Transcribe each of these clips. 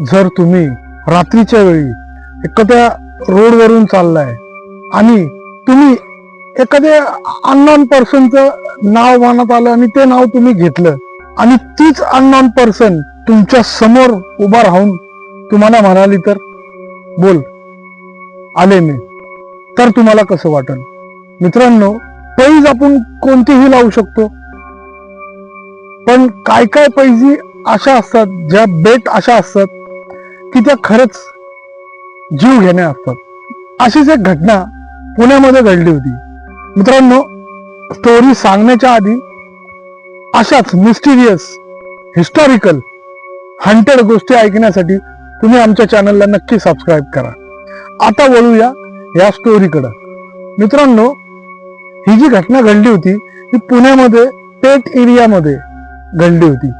जर तुम्ही रात्रीच्या वेळी एखाद्या रोडवरून चाललाय आणि तुम्ही एखाद्या अननॉन पर्सनचं नाव मानत आलं आणि ते नाव तुम्ही घेतलं आणि तीच अननॉन पर्सन तुमच्यासमोर उभा राहून तुम्हाला म्हणाली तर? बोल. आले मी. तर तुम्हाला कसं वाटेल मित्रांनो पैज आपण कोणतीही लावू शकतो. पण काय काय पैजी अशा असतात ज्या बेट अशा असतात की त्या खरंच जीव घेण्या असतात. अशीच एक घटना पुण्यामध्ये घडली होती. मित्रांनो स्टोरी सांगण्याच्या आधी अशाच मिस्टिरियस हिस्टॉरिकल हंटेड गोष्टी ऐकण्यासाठी तुम्ही आमच्या चॅनलला नक्की सबस्क्राईब करा. आता वळूया या स्टोरीकडं मित्रांनो ही जी घटना घडली होती ती पुण्यामध्ये पेट एरियामध्ये घडली होती.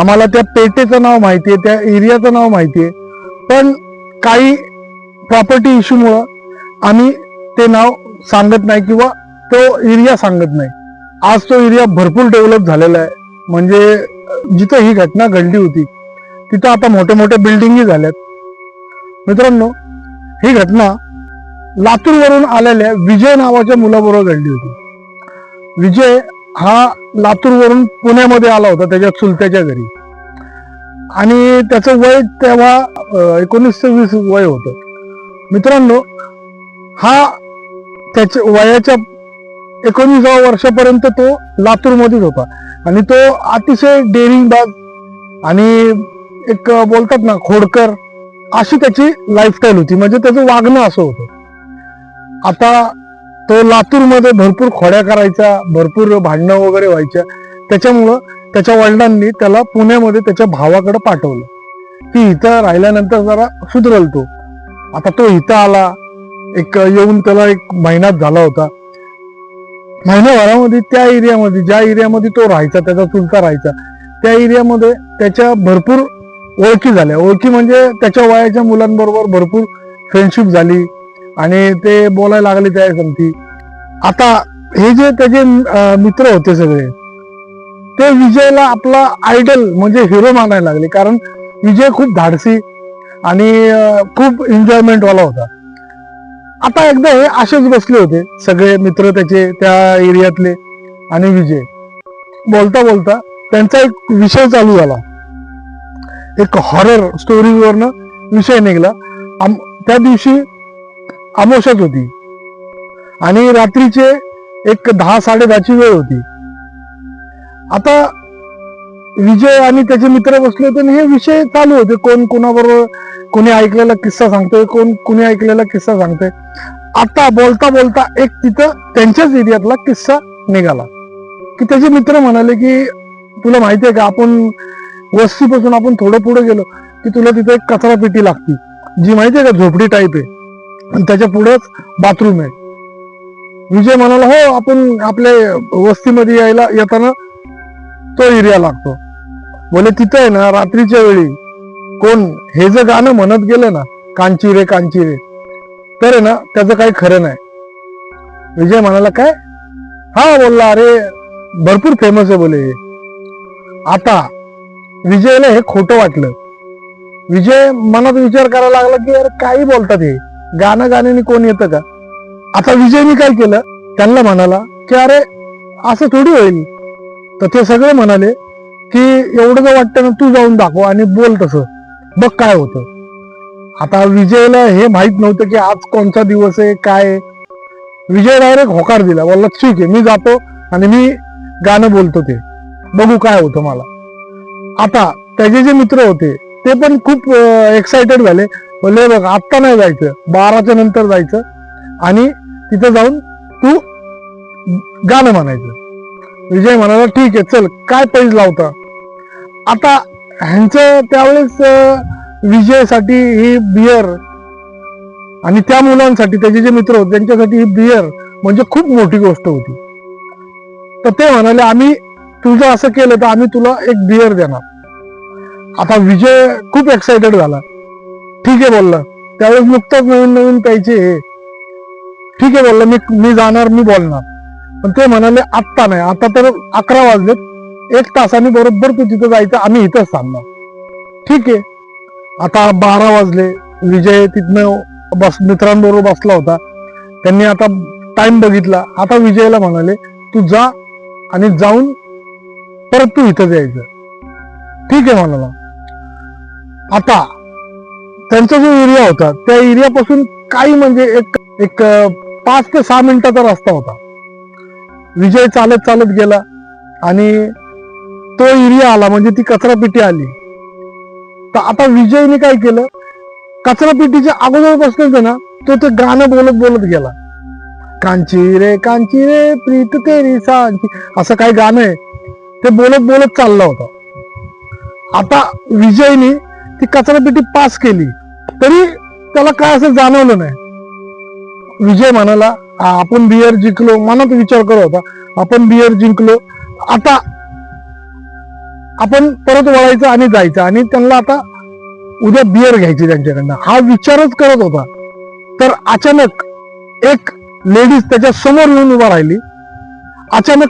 आम्हाला त्या पेटेचं नाव माहितीये त्या एरियाचं नाव माहितीये. पण काही प्रॉपर्टी इश्यूमुळं आम्ही ते नाव सांगत नाही किंवा तो एरिया सांगत नाही. आज तो एरिया भरपूर डेव्हलप झालेला आहे. म्हणजे जिथं ही घटना घडली होती तिथं आता मोठ्या मोठ्या बिल्डिंगी झाल्यात. मित्रांनो ही घटना लातूरवरून आलेल्या विजय नावाच्या मुलाबरोबर घडली होती. विजय हा लातूरवरून पुण्यामध्ये आला होता त्याच्या चुलत्याच्या घरी. आणि त्याचं वय तेव्हा एकोणीसशे एकोणीस ते वीस वय होतं. मित्रांनो हा त्याच्या वयाच्या एकोणीसाव्या वर्षापर्यंत तो लातूरमध्येच होता. आणि तो अतिशय डेअरिंग बाग आणि एक बोलतात ना खोडकर अशी त्याची लाईफस्टाईल होती. म्हणजे त्याचं वागणं असं होतं. आता तो लातूरमध्ये भरपूर खोड्या करायचा भरपूर भांडणं वगैरे व्हायच्या. त्याच्यामुळं त्याच्या वडिलांनी त्याला पुण्यामध्ये त्याच्या भावाकडे पाठवलं. की इथं राहिल्यानंतर जरा सुधरल तो आता तो इथं आला. एक येऊन त्याला एक महिनाच झाला होता. महिनाभरामध्ये त्या एरियामध्ये ज्या एरियामध्ये तो राहायचा त्याचा चुलता राहायचा त्या एरियामध्ये त्याच्या भरपूर ओळखी झाल्या. ओळखी म्हणजे त्याच्या वयाच्या मुलांबरोबर भरपूर फ्रेंडशिप झाली आणि ते बोलायला लागले त्या संगती आता हे जे त्याचे मित्र होते सगळे ते विजयला आपला आयडल म्हणजे हिरो मानायला लागले. कारण विजय खूप धाडसी आणि खूप एन्जॉयमेंट वाला होता. आता एकदा हे असेच बसले होते. सगळे मित्र त्याचे त्या एरियातले आणि विजय. बोलता बोलता त्यांचा एक विषय चालू झाला. एक हॉरर स्टोरीवरनं विषय निघला. त्या दिवशी आमोशात होती. आणि रात्रीचे एक दहा साडे दहाची वेळ होती. आता विजय आणि त्याचे मित्र बसले होते आणि हे विषय चालू होते. कोण कोणाबरोबर कोणी ऐकलेला किस्सा सांगतोय कोण कोणी ऐकलेला किस्सा सांगतोय. आता बोलता बोलता एक तिथं त्यांच्याच एरियातला किस्सा निघाला. की त्याचे मित्र म्हणाले की तुला माहितीये का आपण वस्तीपासून आपण थोडं पुढे गेलो की तुला तिथे एक कचरा पेटी लागती जी माहितीये का झोपडी टाईप आहे. आणि त्याच्या पुढेच बाथरूम आहे. विजय म्हणाला हो आपण आपल्या वस्तीमध्ये यायला येताना तो एरिया लागतो. बोले तिथं आहे ना रात्रीच्या वेळी कोण हे जे गाणं म्हणत गेलं ना कांची रे कांची रे तर आहे ना त्याचं काही खरं नाही. विजय म्हणाला काय? हा बोलला अरे भरपूर फेमस आहे बोले हे. आता विजयला हे खोटं वाटलं. विजय मनात विचार करायला लागला की अरे काही बोलतात हे? गाणं गाण्याने कोण येतं का? आता विजयने काय केलं? त्यांना म्हणाला की अरे असं थोडी होईल. तर ते सगळे म्हणाले की एवढं जर वाटतं ना तू जाऊन दाखव आणि बोल तसं. बघ काय होतं. आता विजयला हे माहीत नव्हतं की आज कोणता दिवस आहे काय विजय डायरेक्ट होकार दिला. बोलला ठीक आहे मी जातो आणि मी गाणं बोलतो ते. बघू काय होतं मला. आता त्याचे जे मित्र होते ते पण खूप एक्सायटेड झाले. बोलले बघ आत्ता नाही जायचं. बाराच्या नंतर जायचं आणि तिथं जाऊन तू गाणं म्हणायचं. विजय म्हणाला ठीक आहे चल काय पैज लावता? आता ह्यांचं त्यावेळेस विजयसाठी ही बियर आणि त्या मुलांसाठी त्याचे जे मित्र होते त्यांच्यासाठी ही बियर म्हणजे खूप मोठी गोष्ट होती. तर ते म्हणाले आम्ही तुझं असं केलं तर आम्ही तुला एक बियर देणार. आता विजय खूप एक्साइटेड झाला. ठीक आहे बोलला. त्यावेळेस नुकताच नवीन नवीन प्यायचे हे. ठीक आहे बोलला मी मी जाणार मी बोलणार. पण ते म्हणाले आत्ता नाही. आता तर अकरा वाजलेत. एक तासाने बरोबर तू तिथं जायचं आम्ही इथंच थांबणार. ठीक आहे. आता बारा वाजले. विजय तिथनं बस मित्रांबरोबर बसला होता. त्यांनी आता टाइम बघितला. आता विजयला म्हणाले तू जा आणि जाऊन परत तू इथं जायचं. ठीक आहे म्हणाला. आता त्यांचा जो एरिया होता त्या एरियापासून काही म्हणजे एक एक पाच ते सहा मिनिटाचा रस्ता होता. विजय चालत चालत गेला आणि तो एरिया आला म्हणजे ती कचरापेटी आली. तर आता विजयने काय केलं? कचरापेटीच्या अगोदरपासूनच अगोदर ना तो ते गाणं बोलत बोलत गेला. कांची रे कांची रे प्रीत तेरी सांची असं काय गाणं आहे. ते बोलत बोलत चालला होता. आता विजयने ती कचरापेटी पास केली. तरी त्याला काय असं जाणवलं नाही. विजय म्हणाला आपण बियर जिंकलो मनात विचार करत होता. आपण बियर जिंकलो. आता आपण परत वळायचं आणि जायचं आणि त्यांना आता उद्या बियर घ्यायची त्यांच्याकडनं. हा विचारच करत होता. तर अचानक एक लेडीज त्याच्यासमोर येऊन उभा राहिली. अचानक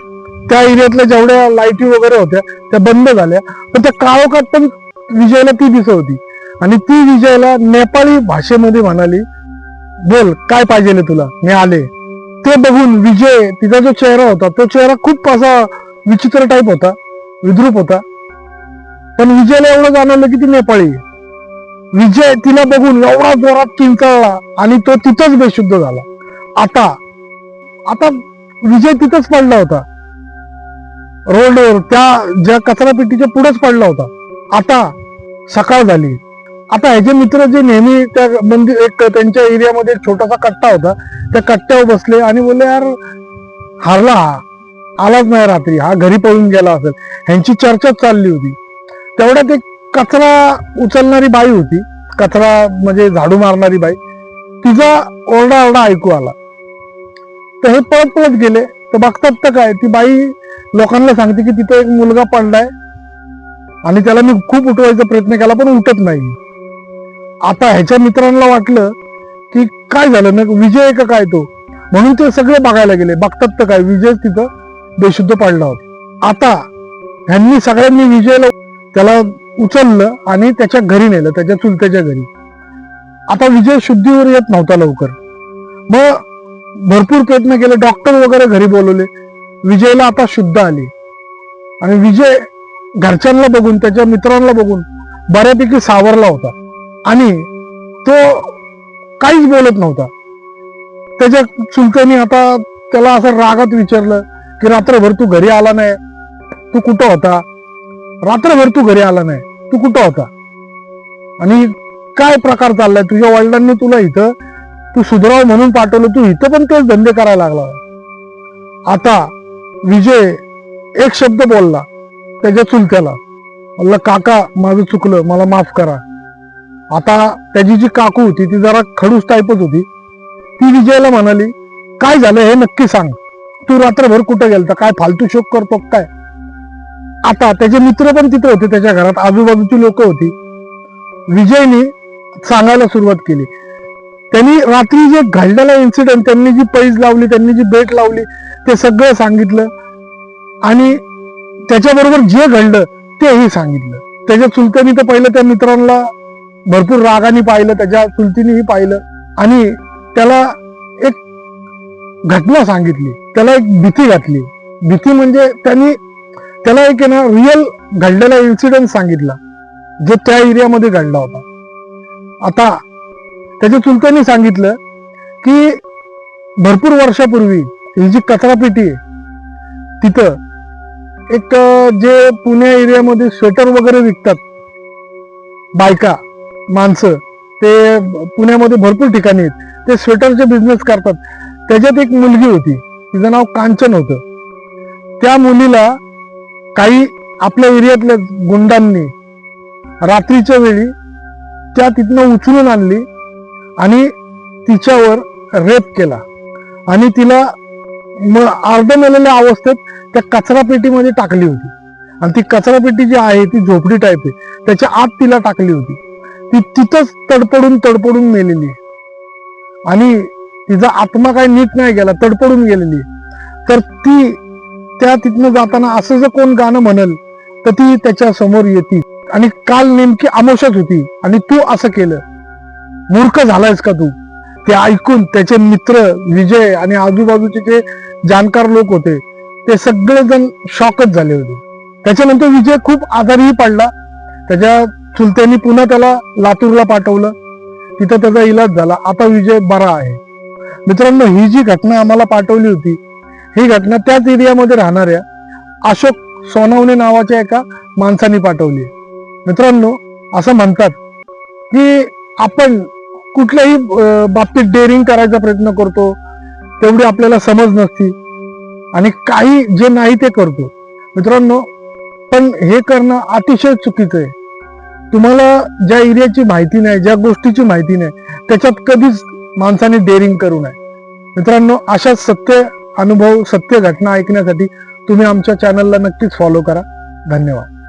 त्या एरियातल्या जेवढ्या लाईटी वगैरे होत्या त्या बंद झाल्या. पण त्या काळोखात पण विजयला ती दिसत होती. आणि ती विजयला नेपाळी भाषेमध्ये म्हणाली बोल काय पाहिजे तुला? मी आले. ते बघून विजय तिचा जो चेहरा होता तो चेहरा खूप असा विचित्र टाईप होता विद्रूप होता. पण विजयला एवढं जाणवलं की ती नेपाळी विजय तिला बघून एवढा जोरात किंकळला आणि तो तिथंच बेशुद्ध झाला. आता आता विजय तिथंच पडला होता. रोडवर त्या ज्या कचरा पेटीच्या पुढेच पडला होता. आता सकाळ झाली. आता ह्याचे मित्र जे नेहमी त्या मंदिर एक त्यांच्या एरियामध्ये एक छोटासा कट्टा होता त्या कट्ट्यावर बसले आणि बोलले यार हारला हा. आलाच नाही रात्री. हा घरी पळून गेला असेल. ह्यांची चर्चाच चालली होती. तेवढ्यात एक कचरा उचलणारी बाई होती. कचरा म्हणजे झाडू मारणारी बाई. तिचा ओरडा ओरडा ऐकू आला. तर हे पळत पळत गेले. तर बघतात तर काय ती बाई लोकांना सांगते की तिथे एक मुलगा पडलाय आणि त्याला मी खूप उठवायचा प्रयत्न केला पण उठत नाही. आता ह्याच्या मित्रांना वाटलं की काय झालं? ना विजय का काय तो? म्हणून ते सगळे बघायला गेले. बघतात तर काय? विजय तिथं बेशुद्ध पाडला होता. आता ह्यांनी सगळ्यांनी विजयला त्याला उचललं आणि त्याच्या घरी नेलं त्याच्या चुलत्याच्या घरी. आता विजय शुद्धीवर येत नव्हता लवकर. मग भरपूर प्रयत्न केले. डॉक्टर वगैरे घरी बोलवले. विजयला आता शुद्ध आली. आणि विजय घरच्यांना बघून त्याच्या मित्रांना बघून बऱ्यापैकी सावरला होता. आणि तो काहीच बोलत नव्हता. त्याच्या चुलकाने आता त्याला असं रागात विचारलं की रात्रभर तू घरी आला नाही तू कुठं होता? रात्रभर तू घरी आला नाही तू कुठं होता? आणि काय प्रकार चाललाय? तुझ्या वडिलांनी तुला इथं तू सुधराव म्हणून पाठवलं तू इथं पण तेच धंदे करायला लागला. आता विजय एक शब्द बोलला त्याच्या चुलत्याला. म्हणलं काका माझं चुकलं मला माफ करा. आता त्याची जी काकू होती ती जरा खडूस टाईपच होती. ती विजयला म्हणाली काय झालं हे नक्की सांग. तू रात्रभर कुठं गेलता? काय फालतू शोक करतो काय? आता त्याचे मित्र पण तिथे होते त्याच्या घरात आजूबाजूची लोक होती. विजयने सांगायला सुरुवात केली. त्यांनी रात्री जे घडलेला इन्सिडेंट त्यांनी जी पैज लावली त्यांनी जी बेट लावली ते सगळं सांगितलं. आणि त्याच्याबरोबर जे घडलं तेही सांगितलं. त्याच्या चुलत्यानी तर पहिलं त्या मित्रांना भरपूर रागाने पाहिलं त्याच्या चुलतीनेही पाहिलं. आणि त्याला एक घटना सांगितली. त्याला एक भीती घातली. भीती म्हणजे त्यांनी त्याला एक आहे ना रिअल घडलेला इन्सिडेंट सांगितला जो त्या एरियामध्ये घडला होता. आता त्याच्या चुलत्यांनी सांगितलं की भरपूर वर्षापूर्वी ही जी कचरापेटी आहे तिथं एक जे पुणे एरियामध्ये स्वेटर वगैरे विकतात बायका माणसं ते पुण्यामध्ये भरपूर ठिकाणी आहेत. ते स्वेटरचे बिझनेस करतात. त्याच्यात एक मुलगी होती. तिचं नाव कांचन होतं. त्या मुलीला काही आपल्या एरियातल्या गुंडांनी रात्रीच्या वेळी त्या तिथनं उचलून आणली आणि तिच्यावर रेप केला. आणि तिला म अर्ध मेलेल्या अवस्थेत त्या कचरा पेटीमध्ये टाकली होती. आणि ती कचरा पेटी जी आहे ती झोपडी टाईप आहे. त्याच्या आत तिला टाकली होती. ती तिथंच तडपडून तडपडून मेलेली आणि तिचा आत्मा काही नीट नाही गेला तडपडून गेलेली. तर ती त्या तिथनं जाताना असं जर कोण गाणं म्हणल तर ती त्याच्यासमोर येते. आणि काल नेमकी आमोशाच होती आणि तू असं केलं. मूर्ख झालायस का तू? ते ऐकून त्याचे मित्र विजय आणि आजूबाजूचे जे जाणकार लोक होते ते सगळेजण शॉकच झाले होते. त्याच्यानंतर विजय खूप आजारीही पडला. त्याच्या चुलत्यांनी पुन्हा त्याला लातूरला पाठवलं. तिथं त्याचा इलाज झाला. आता विजय बरा आहे. मित्रांनो ही जी घटना आम्हाला पाठवली होती ही घटना त्याच एरियामध्ये राहणाऱ्या अशोक सोनवणे नावाच्या एका माणसाने पाठवली मित्रांनो असं म्हणतात की आपण कुठल्याही बाबतीत डेअरिंग करायचा प्रयत्न करतो तेवढी आपल्याला समज नसती आणि काही जे नाही ते करतो. मित्रांनो पण हे करणं अतिशय चुकीचं आहे. तुम्हाला ज्या एरियाची माहिती नाही ज्या गोष्टीची माहिती नाही त्याच्यात कधीच माणसाने डेअरिंग करू नये. मित्रांनो अशा सत्य अनुभव सत्य घटना ऐकण्यासाठी तुम्ही आमच्या चॅनलला नक्कीच फॉलो करा. धन्यवाद.